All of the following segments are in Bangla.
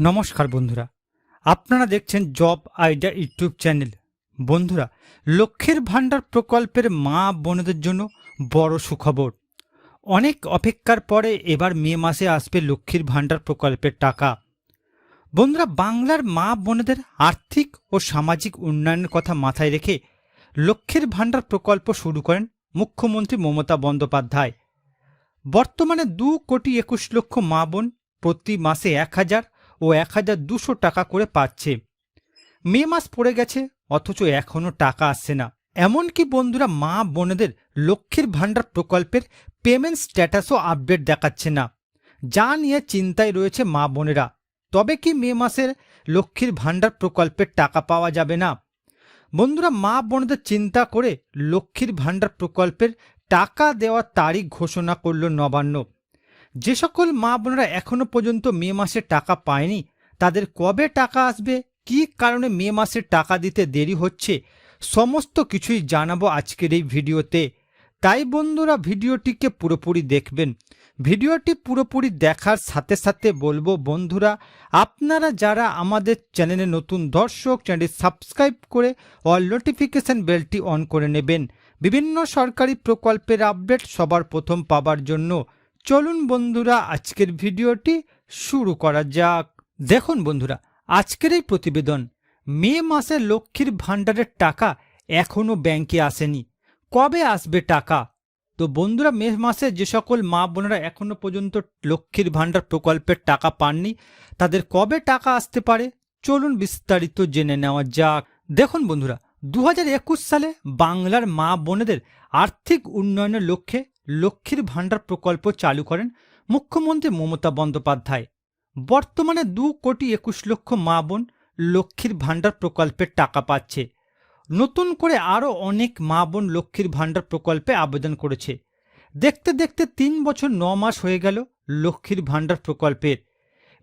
নমস্কার বন্ধুরা। আপনারা দেখছেন জব আইডিয়া ইউটিউব চ্যানেল। বন্ধুরা, লক্ষ্মীর ভাণ্ডার প্রকল্পের মা বোনদের জন্য বড় সুখবর। অনেক অপেক্ষার পরে এবার মে মাসে আসবে লক্ষ্মীর ভাণ্ডার প্রকল্পের টাকা। বন্ধুরা, বাংলার মা বোনেদের আর্থিক ও সামাজিক উন্নয়নের কথা মাথায় রেখে লক্ষ্মীর ভাণ্ডার প্রকল্প শুরু করেন মুখ্যমন্ত্রী মমতা বন্দ্যোপাধ্যায়। বর্তমানে দু কোটি একুশ লক্ষ মা বোন প্রতি মাসে এক হাজার ও এক হাজার দুশো টাকা করে পাচ্ছে। মে মাস পড়ে গেছে, অথচ এখনও টাকা আসছে না। এমনকি বন্ধুরা, মা বোনেদের লক্ষ্মীর ভাণ্ডার প্রকল্পের পেমেন্ট স্ট্যাটাসও আপডেট দেখাচ্ছে না। যা নিয়ে চিন্তায় রয়েছে মা বোনেরা। তবে কি মে মাসের লক্ষ্মীর ভাণ্ডার প্রকল্পের টাকা পাওয়া যাবে না? বন্ধুরা, মা বোনদের চিন্তা করে লক্ষ্মীর ভাণ্ডার প্রকল্পের টাকা দেওয়ার তারিখ ঘোষণা করল নবান্ন। যে সকল মা বোনেরা এখনও পর্যন্ত মে মাসে টাকা পায়নি, তাদের কবে টাকা আসবে, কী কারণে মে মাসে টাকা দিতে দেরি হচ্ছে, সমস্ত কিছুই জানাব আজকের এই ভিডিওতে। তাই বন্ধুরা, ভিডিওটিকে পুরোপুরি দেখবেন। ভিডিওটি পুরোপুরি দেখার সাথে সাথে বলব, বন্ধুরা, আপনারা যারা আমাদের চ্যানেলে নতুন দর্শক, চ্যানেলটি সাবস্ক্রাইব করে অল নোটিফিকেশন বেলটি অন করে নেবেন। বিভিন্ন সরকারি প্রকল্পের আপডেট সবার প্রথম পাবার জন্য। চলুন বন্ধুরা, আজকের ভিডিওটি শুরু করা যাক। দেখুন বন্ধুরা, আজকের এই প্রতিবেদন, মে মাসে লক্ষ্মীর ভাণ্ডারের টাকা এখনও ব্যাংকে আসেনি। কবে আসবে টাকা? তো বন্ধুরা, মে মাসে যে সকল মা বোনেরা এখনও পর্যন্ত লক্ষ্মীর ভাণ্ডার প্রকল্পের টাকা পাননি, তাদের কবে টাকা আসতে পারে? চলুন বিস্তারিত জেনে নেওয়া যাক। দেখুন বন্ধুরা দু হাজার একুশ সালে বাংলার মা বোনেদের আর্থিক উন্নয়নের লক্ষ্যে লক্ষ্মীর ভাণ্ডার প্রকল্প চালু করেন মুখ্যমন্ত্রী মমতা বন্দ্যোপাধ্যায়। বর্তমানে দু কোটি একুশ লক্ষ মা বোন লক্ষ্মীর ভাণ্ডার প্রকল্পের টাকা পাচ্ছে। নতুন করে আরও অনেক মা বোন লক্ষ্মীর ভাণ্ডার প্রকল্পে আবেদন করেছে। দেখতে দেখতে তিন বছর ন মাস হয়ে গেল লক্ষ্মীর ভাণ্ডার প্রকল্পের।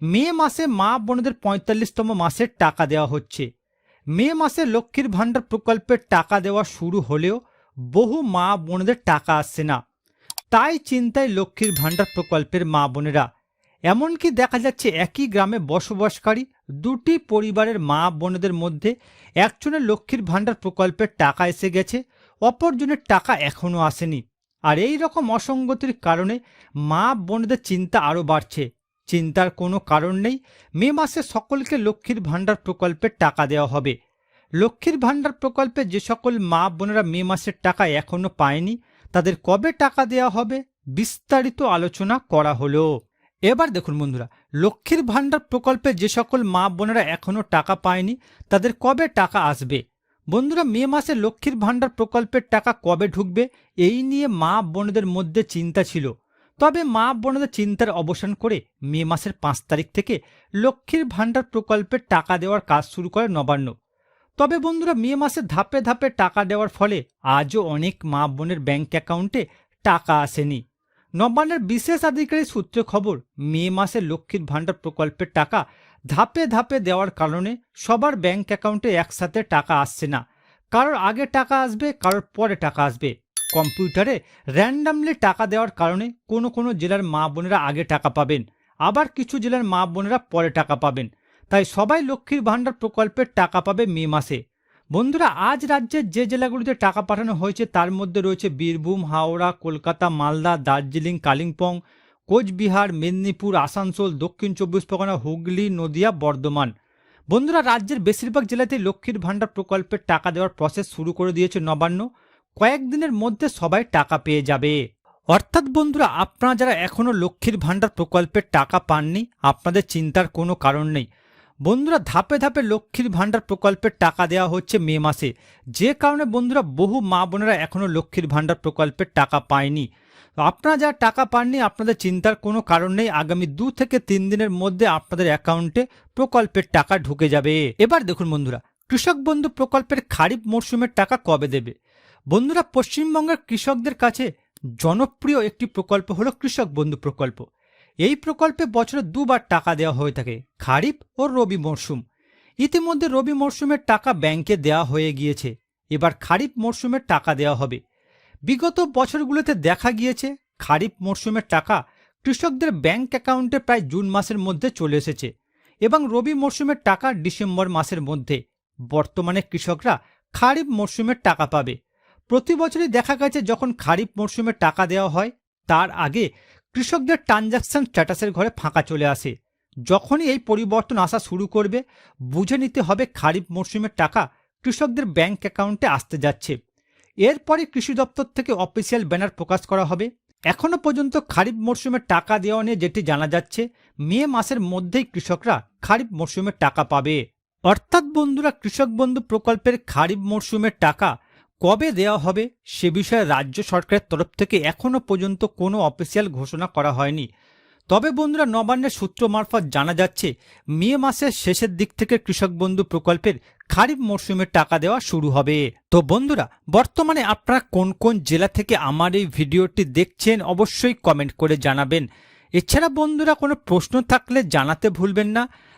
মে মাসে মা বোনদের পঁয়তাল্লিশতম মাসের টাকা দেওয়া হচ্ছে। মে মাসে লক্ষ্মীর ভাণ্ডার প্রকল্পের টাকা দেওয়া শুরু হলেও বহু মা বোনদের টাকা আসছে না। তাই চিন্তায় লক্ষ্মীর ভাণ্ডার প্রকল্পের মা বোনেরা। এমনকি দেখা যাচ্ছে একই গ্রামে বসবাসকারী দুটি পরিবারের মা বোনেদের মধ্যে একজনের লক্ষ্মীর ভাণ্ডার প্রকল্পের টাকা এসে গেছে, অপরজনের টাকা এখনও আসেনি। আর এই রকম অসঙ্গতির কারণে মা বোনদের চিন্তা আরও বাড়ছে। চিন্তার কোনো কারণ নেই, মে মাসে সকলকে লক্ষ্মীর ভাণ্ডার প্রকল্পের টাকা দেওয়া হবে। লক্ষ্মীর ভাণ্ডার প্রকল্পে যে সকল মা বোনেরা মে মাসের টাকা এখনও পায়নি তাদের কবে টাকা দেওয়া হবে বিস্তারিত আলোচনা করা হলো। এবার দেখুন বন্ধুরা, লক্ষ্মীর ভাণ্ডার প্রকল্পে যে সকল মা বোনেরা এখনও টাকা পায়নি, তাদের কবে টাকা আসবে? বন্ধুরা, মে মাসে লক্ষ্মীর ভাণ্ডার প্রকল্পের টাকা কবে ঢুকবে, এই নিয়ে মা বোনেদের মধ্যে চিন্তা ছিল। তবে মা বোনদের চিন্তার অবসান করে মে মাসের পাঁচ তারিখ থেকে লক্ষ্মীর ভাণ্ডার প্রকল্পের টাকা দেওয়ার কাজ শুরু করে নবান্ন। তবে বন্ধুরা, মে মাসে ধাপে ধাপে টাকা দেওয়ার ফলে আজও অনেক মা বোনের ব্যাঙ্ক অ্যাকাউন্টে টাকা আসেনি। নবান্নের বিশেষ আধিকারিক সূত্রে খবর, মে মাসে লক্ষ্মীর ভাণ্ডার প্রকল্পের টাকা ধাপে ধাপে দেওয়ার কারণে সবার ব্যাঙ্ক অ্যাকাউন্টে একসাথে টাকা আসছে না। কারোর আগে টাকা আসবে, কারোর পরে টাকা আসবে। কম্পিউটারে র্যান্ডামলি টাকা দেওয়ার কারণে কোনো কোনো জেলার মা বোনেরা আগে টাকা পাবেন, আবার কিছু জেলার মা বোনেরা পরে টাকা পাবেন। তাই সবাই লক্ষ্মীর ভাণ্ডার প্রকল্পের টাকা পাবে মে মাসে। বন্ধুরা, আজ রাজ্যের যে জেলাগুলিতে টাকা পাঠানো হয়েছে, তার মধ্যে রয়েছে বীরভূম, হাওড়া, কলকাতা, মালদা, দার্জিলিং, কালিম্পং, কোচবিহার, মেদিনীপুর, আসানসোল, দক্ষিণ চব্বিশ পরগনা, হুগলি, নদিয়া, বর্ধমান। বন্ধুরা, রাজ্যের বেশিরভাগ জেলাতেই লক্ষ্মীর ভাণ্ডার প্রকল্পের টাকা দেওয়ার প্রসেস শুরু করে দিয়েছে নবান্ন। কয়েকদিনের মধ্যে সবাই টাকা পেয়ে যাবে। অর্থাৎ বন্ধুরা, আপনারা যারা এখনও লক্ষ্মীর ভাণ্ডার প্রকল্পের টাকা পাননি, আপনাদের চিন্তার কোনো কারণ নেই। বন্ধুরা ধাপে ধাপে লক্ষ্মীর ভাণ্ডার প্রকল্পের টাকা দেওয়া হচ্ছে মে মাসে। যে কারণে বন্ধুরা বহু মা বোনেরা এখনও লক্ষ্মীর ভাণ্ডার প্রকল্পের টাকা পায়নি। আপনারা যারা টাকা পাননি, আপনাদের চিন্তার কোনো কারণ নেই। আগামী দু থেকে তিন দিনের মধ্যে আপনাদের অ্যাকাউন্টে প্রকল্পের টাকা ঢুকে যাবে। এবার দেখুন বন্ধুরা, কৃষক বন্ধু প্রকল্পের খারিফ মরশুমের টাকা কবে দেবে? বন্ধুরা পশ্চিমবঙ্গের কৃষকদের কাছে জনপ্রিয় একটি প্রকল্প হলো কৃষক বন্ধু প্রকল্প। এই প্রকল্পে বছরে দুবার টাকা দেওয়া হয়ে থাকে, খারিফ ও রবি মরশুম। ইতিমধ্যে রবি মরশুমের টাকা ব্যাংকে দেওয়া হয়ে গিয়েছে, এবার খারিফ মরশুমের টাকা দেওয়া হবে। বিগত বছরগুলোতে দেখা গিয়েছে, খারিফ মরশুমের টাকা কৃষকদের ব্যাংক অ্যাকাউন্টে প্রায় জুন মাসের মধ্যে চলে এসেছে এবং রবি মরশুমের টাকা ডিসেম্বর মাসের মধ্যে। বর্তমানে কৃষকরা খারিফ মরশুমের টাকা পাবে। প্রতি বছরই দেখা গেছে যখন খারিফ মরশুমে টাকা দেওয়া হয়, তার আগে কৃষকদের ট্রানজাকশন স্ট্যাটাসের ঘরে ফাঁকা চলে আসে। যখনই এই পরিবর্তন আসা শুরু করবে, বুঝে নিতে হবে খারিফ মরশুমের টাকা কৃষকদের ব্যাংক অ্যাকাউন্টে আসতে যাচ্ছে। এরপরে কৃষি দপ্তর থেকে অফিসিয়াল ব্যানার প্রকাশ করা হবে। এখনও পর্যন্ত খারিফ মরশুমের টাকা দেওয়া নিয়ে যেটি জানা যাচ্ছে। মে মাসের মধ্যেই কৃষকরা খারিফ মরশুমের টাকা পাবে। অর্থাৎ বন্ধুরা, কৃষক বন্ধু প্রকল্পের খারিফ মরশুমের টাকা কবে দেওয়া হবে সে বিষয়ে রাজ্য সরকারের তরফ থেকে এখনও পর্যন্ত কোনো অফিসিয়াল ঘোষণা করা হয়নি। তবে বন্ধুরা, নবান্নের সূত্র মারফত জানা যাচ্ছে, মে মাসের শেষের দিক থেকে কৃষক বন্ধু প্রকল্পের খারিফ মরশুমের টাকা দেওয়া শুরু হবে। তো বন্ধুরা, বর্তমানে আপনারা কোন কোন জেলা থেকে আমার এই ভিডিওটি দেখছেন অবশ্যই কমেন্ট করে জানাবেন। এছাড়া বন্ধুরা, কোনো প্রশ্ন থাকলে জানাতে ভুলবেন না।